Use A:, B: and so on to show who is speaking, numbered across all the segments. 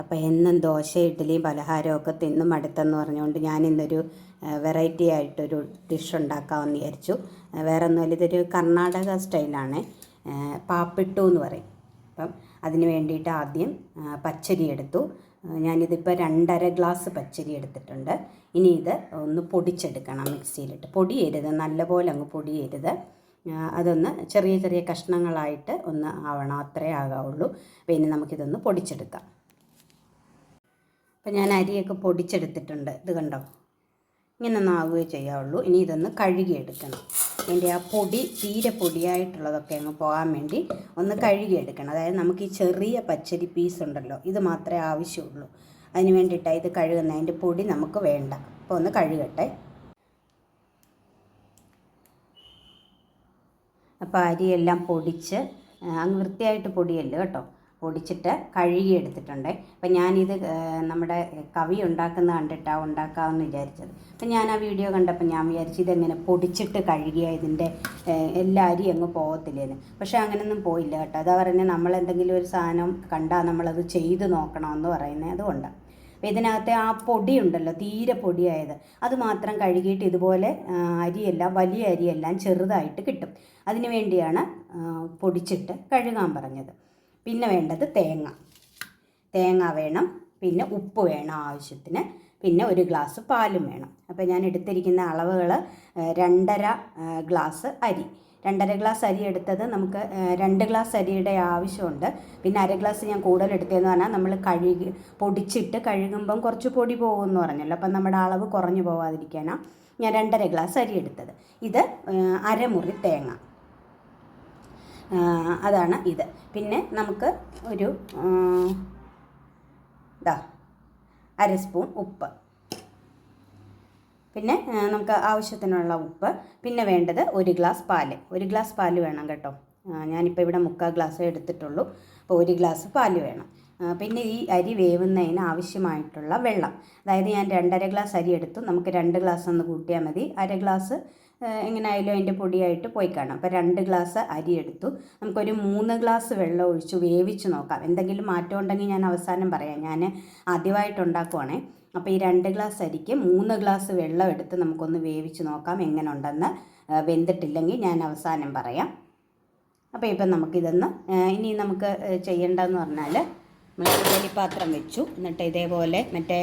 A: അപ്പോൾ എന്നും ദോശ ഇഡ്ഡലി പലഹാരമൊക്കെ തിന്നും മടുത്തെന്ന് പറഞ്ഞുകൊണ്ട് ഞാൻ ഇന്നൊരു വെറൈറ്റി ആയിട്ടൊരു ഡിഷ് ഉണ്ടാക്കാമെന്ന് വിചാരിച്ചു. വേറെ ഒന്നുമല്ല ഇതൊരു കർണാടക സ്റ്റൈലാണ്. പാപ്പിട്ടു എന്ന് പറയും. അപ്പം അതിന് വേണ്ടിയിട്ട് ആദ്യം പച്ചരി എടുത്തു. ഞാനിതിപ്പോൾ രണ്ടര ഗ്ലാസ് പച്ചരി എടുത്തിട്ടുണ്ട്. ഇനി ഇത് ഒന്ന് പൊടിച്ചെടുക്കണം മിക്സിയിലിട്ട്. പൊടിയരുത് നല്ലപോലെ അങ്ങ് പൊടിയരുത്. അതൊന്ന് ചെറിയ ചെറിയ കഷ്ണങ്ങളായിട്ട് ഒന്ന് ആവണം അത്രേ ആകാവുള്ളൂ. പിന്നെ നമുക്കിതൊന്ന് പൊടിച്ചെടുക്കാം. അപ്പം ഞാൻ അരിയൊക്കെ പൊടിച്ചെടുത്തിട്ടുണ്ട്. ഇത് കണ്ടോ? ഇങ്ങനെ ഒന്ന് ആവുകയേ ചെയ്യാവുള്ളൂ. ഇനി ഇതൊന്ന് കഴുകിയെടുക്കണം. അതിന്റെ ആ പൊടി തീരെ പൊടിയായിട്ടുള്ളതൊക്കെ അങ്ങ് പോകാൻ വേണ്ടി ഒന്ന് കഴുകിയെടുക്കണം. അതായത് നമുക്ക് ഈ ചെറിയ പച്ചരി പീസ് ഉണ്ടല്ലോ ഇത് മാത്രമേ ആവശ്യമുള്ളൂ. അതിന് വേണ്ടിയിട്ടാണ് ഇത് കഴുകുന്നത്. അതിന്റെ പൊടി നമുക്ക് വേണ്ട. അപ്പോൾ ഒന്ന് കഴുകട്ടെ. അപ്പോൾ അരിയെല്ലാം പൊടിച്ച് അങ്ങ് വൃത്തിയായിട്ട് പൊടിയല്ല കേട്ടോ? പൊടിച്ചിട്ട് കഴുകി എടുത്തിട്ടുണ്ട് അപ്പം ഞാനിത് നമ്മുടെ കവി ഉണ്ടാക്കുന്ന കണ്ടിട്ടാണ് ഉണ്ടാക്കാമെന്ന് വിചാരിച്ചത്. അപ്പം ഞാൻ ആ വീഡിയോ കണ്ടപ്പോൾ ഞാൻ വിചാരിച്ചു ഇതെങ്ങനെ പൊടിച്ചിട്ട് കഴുകിയ ഇതിന്റെ എല്ലാ അരി അങ്ങ് പോകത്തില്ലേന്ന്. പക്ഷേ അങ്ങനെയൊന്നും പോയില്ല കേട്ടോ. അതാ പറയുന്നത് നമ്മൾ എന്തെങ്കിലും ഒരു സാധനം കണ്ടാൽ നമ്മളത് ചെയ്ത് നോക്കണമെന്ന് പറയുന്നത് അതുകൊണ്ടാണ് അപ്പോൾ ഇതിനകത്തെ ആ പൊടി ഉണ്ടല്ലോ തീരെ പൊടിയായത്. അത് മാത്രം കഴുകിയിട്ട് ഇതുപോലെ അരിയെല്ലാം വലിയ അരിയെല്ലാം ചെറുതായിട്ട് കിട്ടും. അതിനു വേണ്ടിയാണ് പൊടിച്ചിട്ട് കഴുകാൻ പറഞ്ഞത്. പിന്നെ വേണ്ടത് തേങ്ങ. തേങ്ങ വേണം പിന്നെ ഉപ്പ് വേണം ആവശ്യത്തിന് പിന്നെ ഒരു ഗ്ലാസ് പാലും വേണം. അപ്പോൾ ഞാൻ എടുത്തിരിക്കുന്ന അളവുകൾ രണ്ടര ഗ്ലാസ് അരി. രണ്ടര ഗ്ലാസ് അരി എടുത്തത് നമുക്ക് രണ്ട് ഗ്ലാസ് അരിയുടെ ആവശ്യമുണ്ട്. പിന്നെ അര ഗ്ലാസ് ഞാൻ കൂടുതൽ എടുത്തതെന്ന് പറഞ്ഞാൽ നമ്മൾ കഴുകി പൊടിച്ചിട്ട് കഴുകുമ്പം കുറച്ച് പൊടി പോകുമെന്ന് പറഞ്ഞല്ലോ. അപ്പം നമ്മുടെ അളവ് കുറഞ്ഞു പോവാതിരിക്കാനാണ് ഞാൻ രണ്ടര ഗ്ലാസ് അരി എടുത്തത്. ഇത് അരമുറി തേങ്ങ. അതാണ് ഇത്. പിന്നെ നമുക്ക് ഒരു ഇതാ അര സ്പൂൺ ഉപ്പ്. പിന്നെ നമുക്ക് ആവശ്യത്തിനുള്ള ഉപ്പ്. പിന്നെ വേണ്ടത് ഒരു ഗ്ലാസ് പാൽ. ഒരു ഗ്ലാസ് പാൽ വേണം കേട്ടോ. ഞാനിപ്പോൾ ഇവിടെ മുക്കാൽ ഗ്ലാസ് എടുത്തിട്ടുള്ളൂ. അപ്പോൾ ഒരു ഗ്ലാസ് പാൽ വേണം. പിന്നെ ഈ അരി വേവുന്നതിന് ആവശ്യമായിട്ടുള്ള വെള്ളം. അതായത് ഞാൻ രണ്ടര ഗ്ലാസ് അരി എടുത്തു. നമുക്ക് രണ്ട് ഗ്ലാസ് ഒന്ന് കൂട്ടിയാൽ മതി. അര ഗ്ലാസ് എങ്ങനെയായാലും അതിന്റെ പൊടിയായിട്ട് പോയി കാണാം. അപ്പോൾ രണ്ട് ഗ്ലാസ് അരി എടുത്തു. നമുക്കൊരു മൂന്ന് ഗ്ലാസ് വെള്ളം ഒഴിച്ച് വേവിച്ച് നോക്കാം. എന്തെങ്കിലും മാറ്റം ഉണ്ടെങ്കിൽ ഞാൻ അവസാനം പറയാം. ഞാൻ ആദ്യമായിട്ട് ഉണ്ടാക്കുവാണേ. അപ്പോൾ ഈ രണ്ട് ഗ്ലാസ് അരിക്ക് മൂന്ന് ഗ്ലാസ് വെള്ളം എടുത്ത് നമുക്കൊന്ന് വേവിച്ച് നോക്കാം എങ്ങനെ ഉണ്ടെന്ന് വെന്തിട്ടില്ലെങ്കിൽ ഞാൻ അവസാനം പറയാം. അപ്പോൾ ഇപ്പം നമുക്കിതൊന്ന് ഇനി നമുക്ക് ചെയ്യേണ്ടതെന്ന് പറഞ്ഞാൽ പാത്രം വെച്ചു. എന്നിട്ട് ഇതേപോലെ മറ്റേ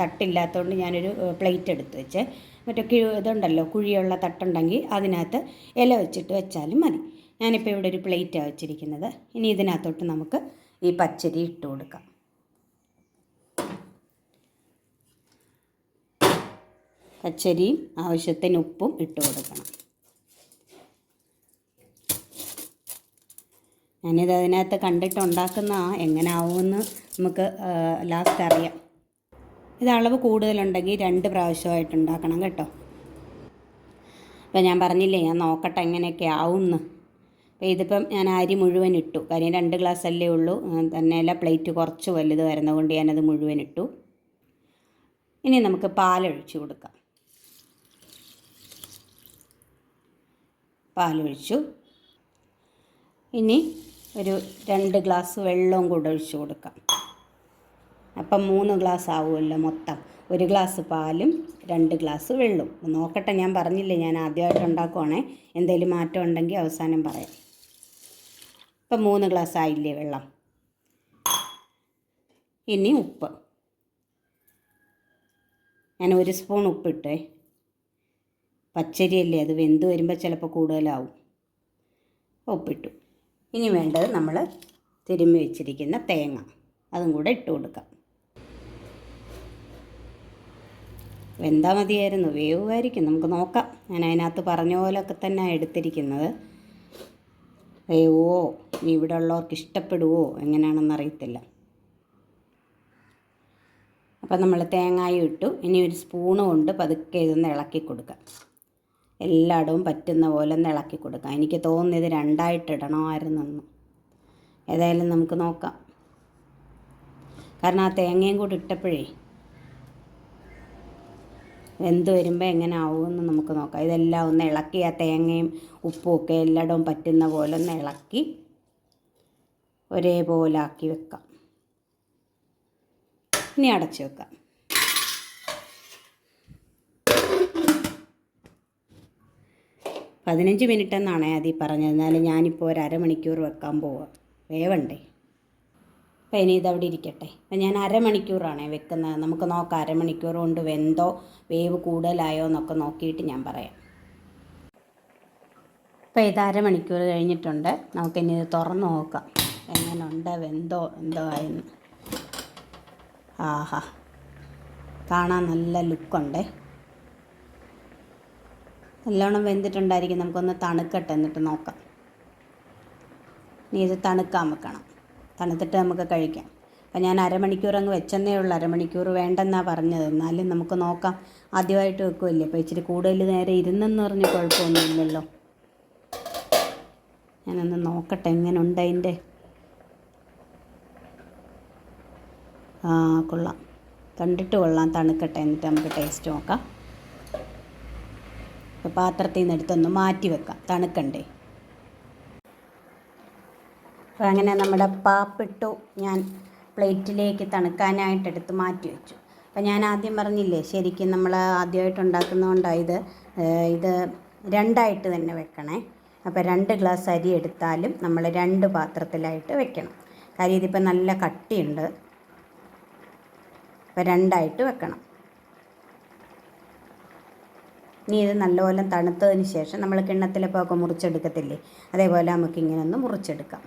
A: തട്ടില്ലാത്തതുകൊണ്ട് ഞാനൊരു പ്ലേറ്റ് എടുത്ത് വെച്ച്. മറ്റേ കിഴ ഇതുണ്ടല്ലോ കുഴിയുള്ള തട്ടുണ്ടെങ്കിൽ അതിനകത്ത് ഇല വെച്ചിട്ട് വെച്ചാലും മതി. ഞാനിപ്പോൾ ഇവിടെ ഒരു പ്ലേറ്റാണ് വെച്ചിരിക്കുന്നത്. ഇനി ഇതിനകത്തോട്ട് നമുക്ക് ഈ പച്ചരി ഇട്ട് കൊടുക്കാം. പച്ചരിയും ആവശ്യത്തിന് ഉപ്പും ഇട്ട് കൊടുക്കണം. ഞാനിത് അതിനകത്ത് കണ്ടിട്ട് ഉണ്ടാക്കുന്ന എങ്ങനെ ആവുമെന്ന് നമുക്ക് ലാസ്റ്റ് അറിയാം. ഇത് അളവ് കൂടുതലുണ്ടെങ്കിൽ രണ്ട് പ്രാവശ്യമായിട്ട് ഉണ്ടാക്കണം കേട്ടോ. അപ്പം ഞാൻ പറഞ്ഞില്ലേ ഞാൻ നോക്കട്ടെ എങ്ങനെയൊക്കെ ആവുമെന്ന് അപ്പോൾ ഇതിപ്പം ഞാൻ അരി മുഴുവൻ ഇട്ടു. കാര്യം രണ്ട് ഗ്ലാസ് അല്ലേ ഉള്ളൂ തന്നെ തന്നെയല്ല പ്ലേറ്റ് കുറച്ച് വലുത് വരുന്നതുകൊണ്ട് ഞാനത് മുഴുവൻ ഇട്ടു. ഇനി നമുക്ക് പാലൊഴിച്ചു കൊടുക്കാം. പാലൊഴിച്ചു ഇനി ഒരു രണ്ട് ഗ്ലാസ് വെള്ളവും കൂടെ ഒഴിച്ചു കൊടുക്കാം. അപ്പം മൂന്ന് ഗ്ലാസ് ആവുമല്ലോ മൊത്തം. ഒരു ഗ്ലാസ് പാലും രണ്ട് ഗ്ലാസ് വെള്ളവും നോക്കട്ടെ ഞാൻ പറഞ്ഞില്ലേ ഞാൻ ആദ്യമായിട്ട് ഉണ്ടാക്കുവാണേ. എന്തെങ്കിലും മാറ്റം ഉണ്ടെങ്കിൽ അവസാനം പറയാം. ഇപ്പം മൂന്ന് ഗ്ലാസ് ആയില്ലേ വെള്ളം? ഇനി ഉപ്പ്. ഞാൻ ഒരു സ്പൂൺ ഉപ്പിട്ടേ. പച്ചരിയല്ലേ അത് വെന്ത് വരുമ്പോൾ ചിലപ്പോൾ കൂടുതലാവും. ഉപ്പിട്ടു. ഇനി വേണ്ടത് നമ്മൾ തിരുമ്മി വെച്ചിരിക്കുന്ന തേങ്ങ. അതും കൂടെ ഇട്ട് കൊടുക്കാം. വെന്താൽ മതിയായിരുന്നു. വേവുമായിരിക്കും. നമുക്ക് നോക്കാം. ഞാൻ അതിനകത്ത് പറഞ്ഞ പോലൊക്കെ തന്നെ എടുത്തിരിക്കുന്നത്. വേവുമോ ഇനി ഇവിടെ ഉള്ളവർക്ക് ഇഷ്ടപ്പെടുവോ? എങ്ങനെയാണെന്ന് അറിയത്തില്ല. അപ്പം നമ്മൾ തേങ്ങായും ഇട്ടു. ഇനി ഒരു സ്പൂണ് കൊണ്ട് പതുക്കെ ഇതൊന്ന് ഇളക്കി കൊടുക്കാം. എല്ലായിടവും പറ്റുന്ന പോലെ ഒന്ന് ഇളക്കി കൊടുക്കാം. എനിക്ക് തോന്നുന്നത് രണ്ടായിട്ട് ഇടണമായിരുന്നെന്ന്. ഏതായാലും നമുക്ക് നോക്കാം. കാരണം ആ തേങ്ങയും കൂടി ഇട്ടപ്പോഴേ വെന്ത് വരുമ്പോൾ എങ്ങനെ ആവുമെന്ന് നമുക്ക് നോക്കാം. ഇതെല്ലാം ഒന്ന് ഇളക്കി ആ തേങ്ങയും ഉപ്പും ഒക്കെ എല്ലായിടവും പറ്റുന്ന പോലെ ഒന്ന് ഇളക്കി ഒരേപോലെ ആക്കി വെക്കാം. ഇനി അടച്ചു വെക്കാം. പതിനഞ്ച് മിനിറ്റ് എന്നാണ് ആദ്യം പറഞ്ഞത്. എന്നാലും ഞാനിപ്പോൾ ഒരു അരമണിക്കൂർ വെക്കാൻ പോവാം. വേവണ്ടേ? അപ്പം ഇനി ഇതവിടെ ഇരിക്കട്ടെ. അപ്പം ഞാൻ അരമണിക്കൂറാണ് വെക്കുന്നത്. നമുക്ക് നോക്കാം അരമണിക്കൂർ കൊണ്ട് വെന്തോ വേവ് കൂടുതലായോ എന്നൊക്കെ നോക്കിയിട്ട് ഞാൻ പറയാം. അപ്പോൾ ഇത് അരമണിക്കൂർ കഴിഞ്ഞിട്ടുണ്ട്. നമുക്കിനി ഇത് തുറന്ന് നോക്കാം. എങ്ങനെയുണ്ട് വെന്തോ എന്തോ ആയെന്ന്. ആഹാ. കാണാൻ നല്ല ലുക്കുണ്ടേ. നല്ലോണം വെന്തിട്ടുണ്ടായിരിക്കും. നമുക്കൊന്ന് തണുക്കട്ടെ എന്നിട്ട് നോക്കാം. ഇനി ഇത് തണുക്കാൻ വെക്കണം. തണുത്തിട്ട് നമുക്ക് കഴിക്കാം. അപ്പം ഞാൻ അരമണിക്കൂർ അങ്ങ് വെച്ചെന്നേ ഉള്ളൂ. അരമണിക്കൂർ വേണ്ടെന്നാണ് പറഞ്ഞത്. എന്നാലും നമുക്ക് നോക്കാം. ആദ്യമായിട്ട് വെക്കുമല്ലേ അപ്പോൾ ഇച്ചിരി കൂടുതൽ നേരെ ഇരുന്നെന്ന് പറഞ്ഞ് കുഴപ്പമൊന്നുമില്ലല്ലോ ഞാനൊന്ന് നോക്കട്ടെ എങ്ങനെയുണ്ട് അതിന്റെ? ആ കൊള്ളാം. കണ്ടിട്ട് കൊള്ളാം. തണുക്കട്ടെ. എന്നിട്ട് നമുക്ക് ടേസ്റ്റ് നോക്കാം. പാത്രത്തിൽ നിന്ന് എടുത്തൊന്ന് മാറ്റി വെക്കാം. തണുക്കണ്ടേ? അപ്പോൾ അങ്ങനെ നമ്മുടെ പാപ്പിട്ടു ഞാൻ പ്ലേറ്റിലേക്ക് തണുക്കാനായിട്ട് എടുത്ത് മാറ്റി വെച്ചു. അപ്പോൾ ഞാൻ ആദ്യം പറഞ്ഞില്ലേ ശരിക്കും നമ്മൾ ആദ്യമായിട്ട് ഉണ്ടാക്കുന്നതുകൊണ്ടാണ് ഇത് ഇത് രണ്ടായിട്ട് തന്നെ വെക്കണേ. അപ്പോൾ രണ്ട് ഗ്ലാസ് അരി എടുത്താലും നമ്മൾ രണ്ട് പാത്രത്തിലായിട്ട് വെക്കണം. കാര്യം ഇതിപ്പോൾ നല്ല കട്ടിയുണ്ട്. അപ്പോൾ രണ്ടായിട്ട് വെക്കണം. ഇനി ഇത് നല്ലപോലെ തണുത്തതിന് ശേഷം നമ്മൾ കിണ്ണത്തിലപ്പോൾ ഒക്കെ മുറിച്ചെടുക്കത്തില്ലേ അതേപോലെ നമുക്കിങ്ങനെ ഒന്ന് മുറിച്ചെടുക്കാം.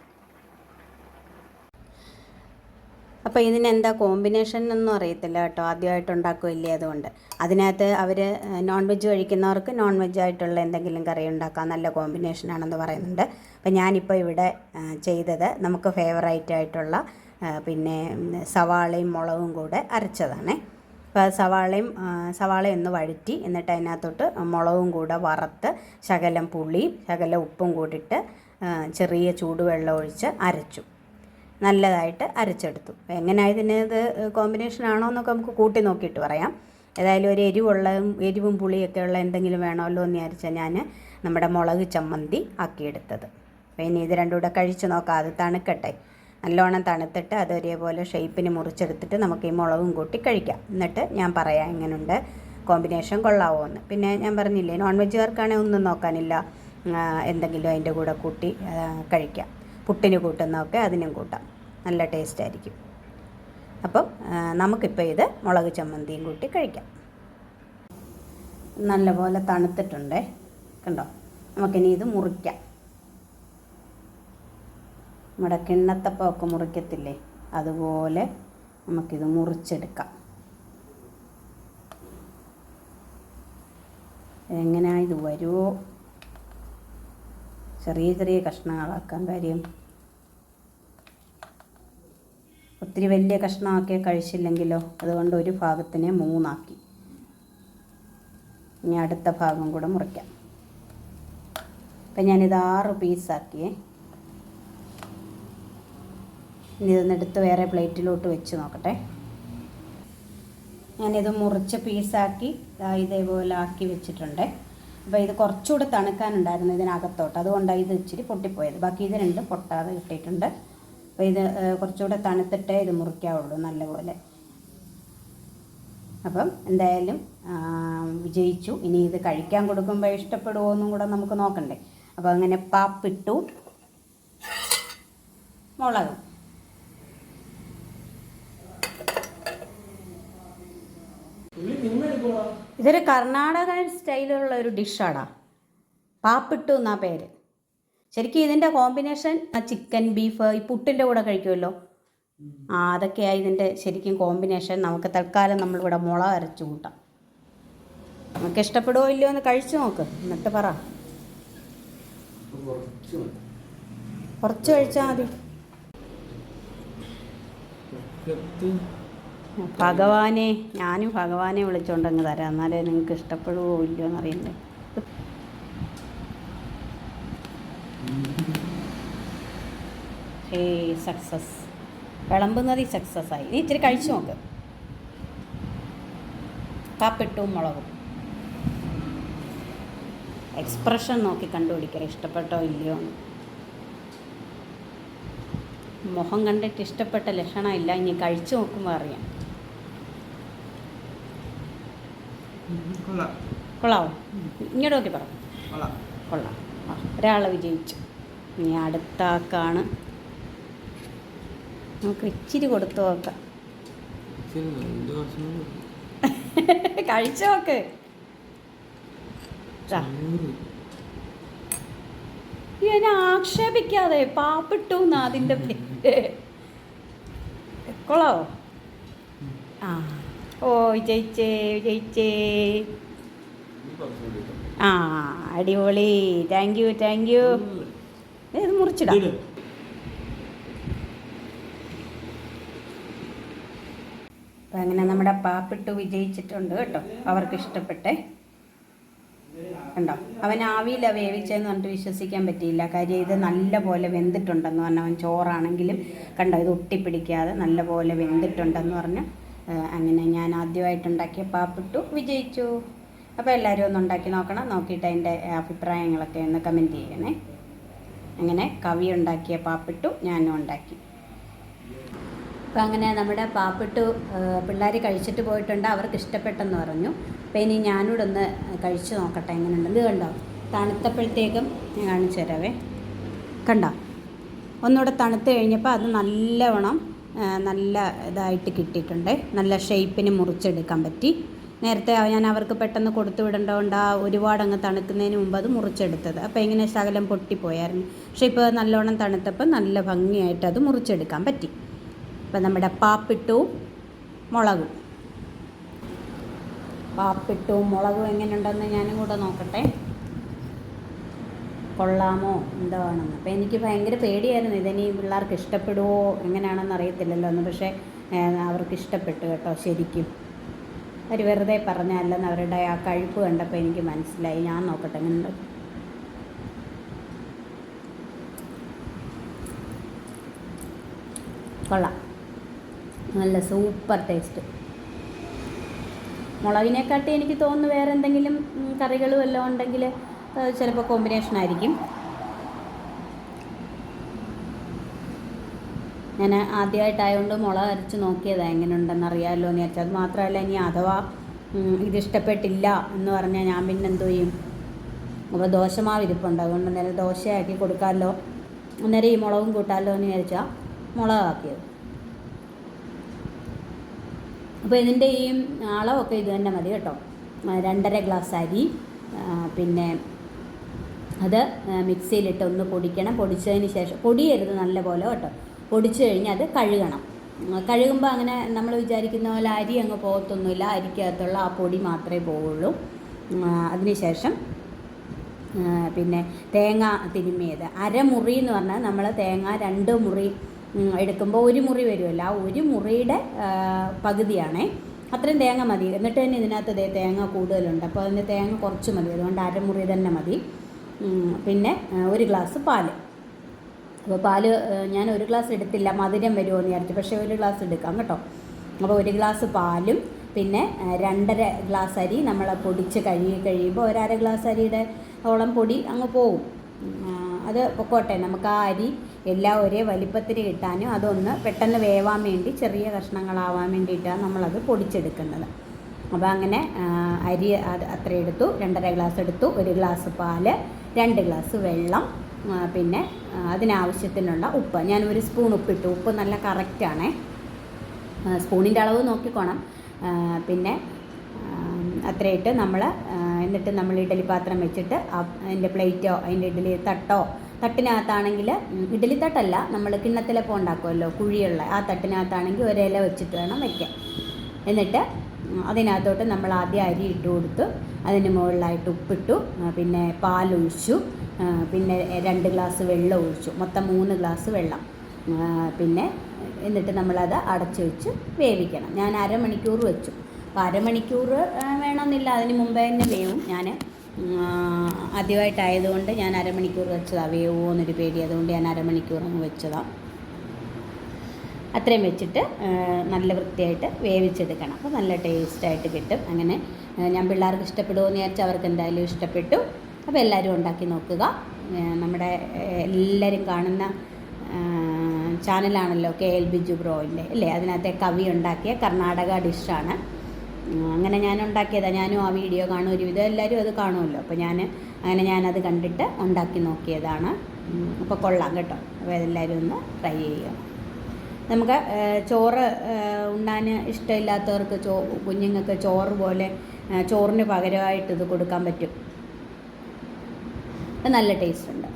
A: അപ്പോൾ ഇതിനെന്താ കോമ്പിനേഷൻ ഒന്നും അറിയത്തില്ല കേട്ടോ. ആദ്യമായിട്ട് ഉണ്ടാക്കുമല്ലേ അതുകൊണ്ട്. അതിനകത്ത് അവർ നോൺ വെജ് കഴിക്കുന്നവർക്ക് നോൺ വെജ് ആയിട്ടുള്ള എന്തെങ്കിലും കറി ഉണ്ടാക്കാൻ നല്ല കോമ്പിനേഷനാണെന്ന് പറയുന്നുണ്ട്. അപ്പോൾ ഞാനിപ്പോൾ ഇവിടെ ചെയ്തത് നമുക്ക് ഫേവറേറ്റ് ആയിട്ടുള്ള പിന്നെ സവാളയും മുളകും കൂടെ അരച്ചതാണേ. അപ്പോൾ സവാളയും സവാള ഒന്ന് വഴറ്റി എന്നിട്ട് അതിനകത്തോട്ട് മുളകും കൂടെ വറുത്ത് ശകലം പുളിയും ശകലം ഉപ്പും കൂടിയിട്ട് ചെറിയ ചൂടുവെള്ളം ഒഴിച്ച് അരച്ചു. നല്ലതായിട്ട് അരച്ചെടുത്തു. എങ്ങനെയാണ് ഇതിന് ഇത് കോമ്പിനേഷൻ ആണോ എന്നൊക്കെ നമുക്ക് കൂട്ടി നോക്കിയിട്ട് പറയാം. ഏതായാലും ഒരു എരിവുള്ള എരിവും പുളിയൊക്കെ ഉള്ള എന്തെങ്കിലും വേണമല്ലോ എന്ന് വിചാരിച്ചാൽ ഞാൻ നമ്മുടെ മുളക് ചമ്മന്തി ആക്കിയെടുത്തത്. അപ്പോൾ ഇനി ഇത് രണ്ടും കൂടെ കഴിച്ച് നോക്കാം. അത് തണുക്കട്ടെ. നല്ലോണം തണുത്തിട്ട് അത് ഒരേപോലെ മുറിച്ചെടുത്തിട്ട് നമുക്ക് ഈ മുളകും കൂട്ടി കഴിക്കാം. എന്നിട്ട് ഞാൻ പറയാം എങ്ങനെയുണ്ട് കോമ്പിനേഷൻ കൊള്ളാവോ എന്ന്. പിന്നെ ഞാൻ പറഞ്ഞില്ലേ നോൺ വെജുകാർക്കാണെങ്കിൽ ഒന്നും നോക്കാനില്ല. എന്തെങ്കിലും അതിന്റെ കൂടെ കൂട്ടി കഴിക്കാം. പുട്ടിന് കൂട്ടുന്നതൊക്കെ അതിനും കൂട്ടാം. നല്ല ടേസ്റ്റ് ആയിരിക്കും. അപ്പം നമുക്കിപ്പോൾ ഇത് മുളക് ചമ്മന്തിയും കൂട്ടി കഴിക്കാം. നല്ലപോലെ തണുത്തിട്ടുണ്ട്. കണ്ടോ? നമുക്കിനി ഇത് മുറിക്കാം. നമ്മുടെ കിണ്ണത്തപ്പമൊക്കെ മുറിക്കത്തില്ലേ? അതുപോലെ നമുക്കിത് മുറിച്ചെടുക്കാം. എങ്ങനെയാ ഇത് വരുമോ ചെറിയ ചെറിയ കഷ്ണങ്ങളാക്കാൻ കാര്യം. ഒത്തിരി വലിയ കഷ്ണമാക്കിയ കഴിച്ചില്ലെങ്കിലോ? അതുകൊണ്ട് ഒരു ഭാഗത്തിനെ മൂന്നാക്കി. ഇനി അടുത്ത ഭാഗം കൂടെ മുറിക്കാം. അപ്പം ഞാനിത് ആറ് പീസാക്കിയേ ഇനി ഇതൊന്ന് എടുത്ത് വേറെ പ്ലേറ്റിലോട്ട് വെച്ച് നോക്കട്ടെ. ഞാനിത് മുറിച്ച് പീസാക്കി ഇതേപോലെ ആക്കി വെച്ചിട്ടുണ്ട്. അപ്പോൾ ഇത് കുറച്ചുകൂടെ തണുക്കാനുണ്ടായിരുന്നു ഇതിനകത്തോട്ട്. അതുകൊണ്ടാണ് ഇത് ഇച്ചിരി പൊട്ടിപ്പോയത്. ബാക്കി ഇത് രണ്ട് പൊട്ടാതെ കിട്ടിയിട്ടുണ്ട് അപ്പോൾ ഇത് കുറച്ചുകൂടെ തണുത്തിട്ടേ ഇത് മുറിക്കാവുള്ളൂ നല്ലപോലെ. അപ്പം എന്തായാലും വിജയിച്ചു. ഇനി ഇത് കഴിക്കാൻ കൊടുക്കുമ്പോൾ ഇഷ്ടപ്പെടുമോ എന്നും കൂടെ നമുക്ക് നോക്കണ്ടേ. അപ്പോൾ അങ്ങനെ പാപ്പിട്ടു മുളകും. ഇതൊരു കർണാടക സ്റ്റൈലുള്ള ഒരു ഡിഷാടാ. പാപ്പിട്ടു എന്നാ പേര്. ശരിക്കും ഇതിന്റെ കോമ്പിനേഷൻ ചിക്കൻ ബീഫ് ഈ പുട്ടിന്റെ കൂടെ കഴിക്കുമല്ലോ? ആ അതൊക്കെയാണ് ഇതിന്റെ ശരിക്കും കോമ്പിനേഷൻ നമുക്ക് തൽക്കാലം നമ്മളിവിടെ മുള അരച്ചു കൂട്ടാം. നമുക്ക് ഇഷ്ടപ്പെടുമോ ഇല്ലയോ എന്ന് കഴിച്ചു നോക്ക്. എന്നിട്ട് പറ. കുറച്ച് കഴിച്ചാൽ മതി. ഭഗവാനെ ഞാനും ഭഗവാനെ വിളിച്ചോണ്ടങ്ങ് തരാം. എന്നാലേ നിങ്ങൾക്ക് ഇഷ്ടപ്പെടുവോ ഇല്ലയോ എന്നറിയണ്ടേ ഹേ സക്സസ് വിളമ്പുന്നത് സക്സസ് ആയി. നീ ഇച്ചിരി കഴിച്ചു നോക്ക്. കാപ്പിട്ടും മുളകും. എക്സ്പ്രഷൻ നോക്കി കണ്ടുപിടിക്കുക ഇഷ്ടപ്പെട്ടോ ഇല്ലയോ മുഖം കണ്ടിട്ട് ഇഷ്ടപ്പെട്ട ലക്ഷണമില്ല ഇനി കഴിച്ചു നോക്കുമ്പോൾ അറിയാം. കൊള്ളാവോ? ഇങ്ങോട്ട് നോക്കി പറ.
B: കൊള്ളാം.
A: കൊള്ളാം. ഒരാളെ വിജയിച്ചു. ഇനി അടുത്ത ആക്കാണ് നമുക്ക് ഇച്ചിരി കൊടുത്തു നോക്കാം. കഴിച്ചു നോക്ക്. എന്നെ ആക്ഷേപിക്കാതെ പാപ്പിട്ടു അതിന്റെ പേര്. കൊള്ളാവോ ആ. ഓ വിജയിച്ചേ വിജയിച്ചേ. ആ. അടിപൊളി. താങ്ക് യു താങ്ക് യു ഇത് മുറിച്ചിടാം. അപ്പം അങ്ങനെ നമ്മുടെ പാപ്പിട്ട് വിജയിച്ചിട്ടുണ്ട് കേട്ടോ. അവർക്ക് ഇഷ്ടപ്പെട്ടേ. കണ്ടോ? അവൻ ആവിയില വേവിച്ചതെന്ന് പറഞ്ഞിട്ട് വിശ്വസിക്കാൻ പറ്റിയില്ല. കാര്യം ഇത് നല്ല പോലെ വെന്തിട്ടുണ്ടെന്ന് പറഞ്ഞു അവൻ ചോറാണെങ്കിലും കണ്ടോ ഇത് ഒട്ടിപ്പിടിക്കാതെ നല്ല പോലെ വെന്തിട്ടുണ്ടെന്ന് പറഞ്ഞു അങ്ങനെ ഞാൻ ആദ്യമായിട്ടുണ്ടാക്കിയ പാപ്പിട്ടു വിജയിച്ചു. അപ്പോൾ എല്ലാവരും ഒന്ന് ഉണ്ടാക്കി നോക്കണം. നോക്കിയിട്ട് അതിന്റെ അഭിപ്രായങ്ങളൊക്കെ ഒന്ന് കമന്റ് ചെയ്യണേ. അങ്ങനെ കവി ഉണ്ടാക്കിയ പാപ്പിട്ടു ഞാനും ഉണ്ടാക്കി. അപ്പം അങ്ങനെ നമ്മുടെ പാപ്പിട്ടു പിള്ളേർ കഴിച്ചിട്ട് പോയിട്ടുണ്ട്. അവർക്ക് ഇഷ്ടപ്പെട്ടെന്ന് പറഞ്ഞു. അപ്പം ഇനി ഞാനൂടെ ഒന്ന് കഴിച്ചു നോക്കട്ടെ എങ്ങനെയുണ്ട്. ഇത് കണ്ടോ? തണുത്തപ്പോഴത്തേക്കും ഞാൻ കാണിച്ചു തരാവേ. കണ്ടോ? ഒന്നുകൂടെ തണുത്ത് കഴിഞ്ഞപ്പോൾ അത് നല്ലവണ്ണം നല്ല ഇതായിട്ട് കിട്ടിയിട്ടുണ്ട്. നല്ല ഷേപ്പിന് മുറിച്ചെടുക്കാൻ പറ്റി. നേരത്തെ ഞാൻ അവർക്ക് പെട്ടെന്ന് കൊടുത്തു വിടേണ്ടതുകൊണ്ട് ആ ഒരുപാട് അങ്ങ് തണുക്കുന്നതിന് മുമ്പ് അത് മുറിച്ചെടുത്തത്. അപ്പോൾ ഇങ്ങനെ ശകലം പൊട്ടിപ്പോയായിരുന്നു. പക്ഷേ ഇപ്പോൾ നല്ലോണം തണുത്തപ്പോൾ നല്ല ഭംഗിയായിട്ട് അത് മുറിച്ചെടുക്കാൻ പറ്റി. അപ്പം നമ്മുടെ പാപ്പിട്ടവും മുളകും. പാപ്പിട്ടവും മുളകും എങ്ങനെയുണ്ടെന്ന് ഞാനും കൂടെ നോക്കട്ടെ. കൊള്ളാമോ? എന്താണെന്ന് അപ്പം എനിക്ക് ഭയങ്കര പേടിയായിരുന്നു ഇതിനി പിള്ളേർക്ക് ഇഷ്ടപ്പെടുമോ എങ്ങനെയാണെന്ന് അറിയത്തില്ലല്ലോ എന്ന് പക്ഷേ അവർക്ക് ഇഷ്ടപ്പെട്ടു കേട്ടോ ശരിക്കും. അവർ വെറുതെ പറഞ്ഞല്ലെന്ന് അവരുടെ ആ കഴിപ്പ് കണ്ടപ്പോൾ എനിക്ക് മനസ്സിലായി. ഞാൻ നോക്കട്ടെ നിങ്ങൾ കൊള്ളാം. നല്ല സൂപ്പർ ടേസ്റ്റ്. മുളകിനെക്കാട്ടി എനിക്ക് തോന്നുന്നു വേറെ എന്തെങ്കിലും കറികളും എല്ലാം ഉണ്ടെങ്കിൽ ചിലപ്പോൾ കോമ്പിനേഷൻ ആയിരിക്കും. ഞാൻ ആദ്യമായിട്ടായതുകൊണ്ട് മുളക് അരച്ച് നോക്കിയതാണ് എങ്ങനെ ഉണ്ടെന്ന് അറിയാമല്ലോ എന്ന് വിചാരിച്ചു. അത് മാത്രമല്ല ഇനി അഥവാ ഇതിഷ്ടപ്പെട്ടില്ല എന്ന് പറഞ്ഞാൽ ഞാൻ പിന്നെ എന്തോ ചെയ്യും? അപ്പോൾ ദോശമാവ് അതുകൊണ്ട് നേരെ ദോശയാക്കി കൊടുക്കാമല്ലോ അന്നേരം ഈ മുളകും കൂട്ടാമല്ലോ എന്ന് വിചാരിച്ചാൽ മുളകാക്കിയത്. അപ്പോൾ ഇതിന്റെ ഈ അളവൊക്കെ ഇത് തന്നെ മതി കേട്ടോ. രണ്ടര ഗ്ലാസ് അരി പിന്നെ അത് മിക്സിയിലിട്ട് ഒന്ന് പൊടിക്കണം. പൊടിച്ചതിന് ശേഷം പൊടിയരുത് നല്ല പോലെ കേട്ടോ. പൊടിച്ചു കഴിഞ്ഞാൽ അത് കഴുകണം. കഴുകുമ്പോൾ അങ്ങനെ നമ്മൾ വിചാരിക്കുന്ന പോലെ അരി അങ്ങ് പോകത്തൊന്നുമില്ല. അരിക്കകത്തുള്ള ആ പൊടി മാത്രമേ പോവുള്ളൂ. അതിനുശേഷം പിന്നെ തേങ്ങ തിരുമ്മിയത്. അരമുറി എന്ന് പറഞ്ഞാൽ നമ്മൾ തേങ്ങ രണ്ട് മുറി എടുക്കുമ്പോൾ ഒരു മുറി വരുമല്ലോ ആ ഒരു മുറിയുടെ പകുതിയാണേ അത്രയും തേങ്ങ മതി. എന്നിട്ട് തന്നെ ഇതിനകത്ത് തേങ്ങ കൂടുതലുണ്ട്. അപ്പോൾ അതിന്റെ തേങ്ങ കുറച്ച് മതി. അതുകൊണ്ട് അരമുറി തന്നെ മതി. പിന്നെ ഒരു ഗ്ലാസ് പാൽ. അപ്പോൾ പാൽ ഞാൻ ഒരു ഗ്ലാസ് എടുത്തില്ല മധുരം വരുമോ എന്ന് വിചാരിച്ചു. പക്ഷേ ഒരു ഗ്ലാസ് എടുക്കാം കേട്ടോ. അപ്പോൾ ഒരു ഗ്ലാസ് പാലും പിന്നെ രണ്ടര ഗ്ലാസ് അരി നമ്മൾ പൊടിച്ച് കഴുകി കഴിയുമ്പോൾ ഒരു അര ഗ്ലാസ് അരിയുടെ ഓളം പൊടി അങ്ങ് പോവും. അത് പൊക്കോട്ടെ. നമുക്ക് ആ അരി എല്ലാം ഒരേ വലിപ്പത്തിൽ കിട്ടാനും അതൊന്ന് പെട്ടെന്ന് വേവാൻ വേണ്ടി ചെറിയ കഷ്ണങ്ങളാവാൻ വേണ്ടിയിട്ടാണ് നമ്മളത് പൊടിച്ചെടുക്കുന്നത്. അപ്പോൾ അങ്ങനെ അരി അത് അത്ര എടുത്തു. രണ്ടര ഗ്ലാസ് എടുത്തു. ഒരു ഗ്ലാസ് പാൽ രണ്ട് ഗ്ലാസ് വെള്ളം പിന്നെ അതിനാവശ്യത്തിനുള്ള ഉപ്പ്. ഞാൻ ഒരു സ്പൂൺ ഉപ്പിട്ടു. ഉപ്പ് നല്ല കറക്റ്റാണേ. സ്പൂണിന്റെ അളവ് നോക്കിക്കോണം. പിന്നെ അത്രയിട്ട് നമ്മൾ എന്നിട്ട് നമ്മൾ ഇഡലി പാത്രം വെച്ചിട്ട് അതിന്റെ പ്ലേറ്റോ അതിന്റെ ഇഡലി തട്ടോ തട്ടിനകത്താണെങ്കിൽ ഇഡലി തട്ടല്ല നമ്മൾ കിണ്ണത്തിലപ്പം ഉണ്ടാക്കുമല്ലോ കുഴിയുള്ള ആ തട്ടിനകത്താണെങ്കിൽ ഒരില വെച്ചിട്ട് വേണം വയ്ക്കാൻ എന്നിട്ട് അതിനകത്തോട്ട് നമ്മൾ ആദ്യം അരി ഇട്ട് കൊടുത്തു. അതിന് മുകളിലായിട്ട് ഉപ്പിട്ടു. പിന്നെ പാലൊഴിച്ചു. പിന്നെ രണ്ട് ഗ്ലാസ് വെള്ളം ഒഴിച്ചു. മൊത്തം മൂന്ന് ഗ്ലാസ് വെള്ളം. പിന്നെ എന്നിട്ട് നമ്മളത് അടച്ചു വെച്ച് വേവിക്കണം. ഞാൻ അരമണിക്കൂർ വെച്ചു. അപ്പോൾ അരമണിക്കൂർ വേണമെന്നില്ല. അതിന് മുമ്പേ തന്നെ വേവും. ഞാൻ ആദ്യമായിട്ടായതുകൊണ്ട് ഞാൻ അരമണിക്കൂർ വെച്ചതാണ് വേവുമോ എന്നൊരു പേടി. അതുകൊണ്ട് ഞാൻ അരമണിക്കൂർ അങ്ങ് വെച്ചതാണ് അത്രയും വെച്ചിട്ട് നല്ല വൃത്തിയായിട്ട് വേവിച്ചെടുക്കണം. അപ്പോൾ നല്ല ടേസ്റ്റായിട്ട് കിട്ടും. അങ്ങനെ ഞാൻ പിള്ളേർക്ക് ഇഷ്ടപ്പെടുമോ എന്ന് വിചാരിച്ചാൽ അവർക്ക് എന്തായാലും ഇഷ്ടപ്പെട്ടു. അപ്പോൾ എല്ലാവരും ഉണ്ടാക്കി നോക്കുക. നമ്മുടെ എല്ലാവരും കാണുന്ന ചാനലാണല്ലോ കെ എൽ ബിജു ബ്രോയിന്റെ അല്ലേ? അതിനകത്തെ കവി ഉണ്ടാക്കിയ കർണാടക ഡിഷാണ്. അങ്ങനെ ഞാൻ ഉണ്ടാക്കിയതാണ് ഞാനും ആ വീഡിയോ കാണും. ഒരുവിധം എല്ലാവരും അത് കാണുമല്ലോ. അപ്പോൾ ഞാൻ അങ്ങനെ ഞാനത് കണ്ടിട്ട് ഉണ്ടാക്കി നോക്കിയതാണ്. അപ്പോൾ കൊള്ളാം കേട്ടോ. അപ്പോൾ എല്ലാവരും ഒന്ന് ട്രൈ ചെയ്യുക. നമുക്ക് ചോറ് ഉണ്ണാൻ ഇഷ്ടമില്ലാത്തവർക്ക് ചോ കുഞ്ഞുങ്ങൾക്ക് ചോറ് പോലെ ചോറിന് പകരമായിട്ട് ഇത് കൊടുക്കാൻ പറ്റും. നല്ല ടേസ്റ്റ് ഉണ്ട്.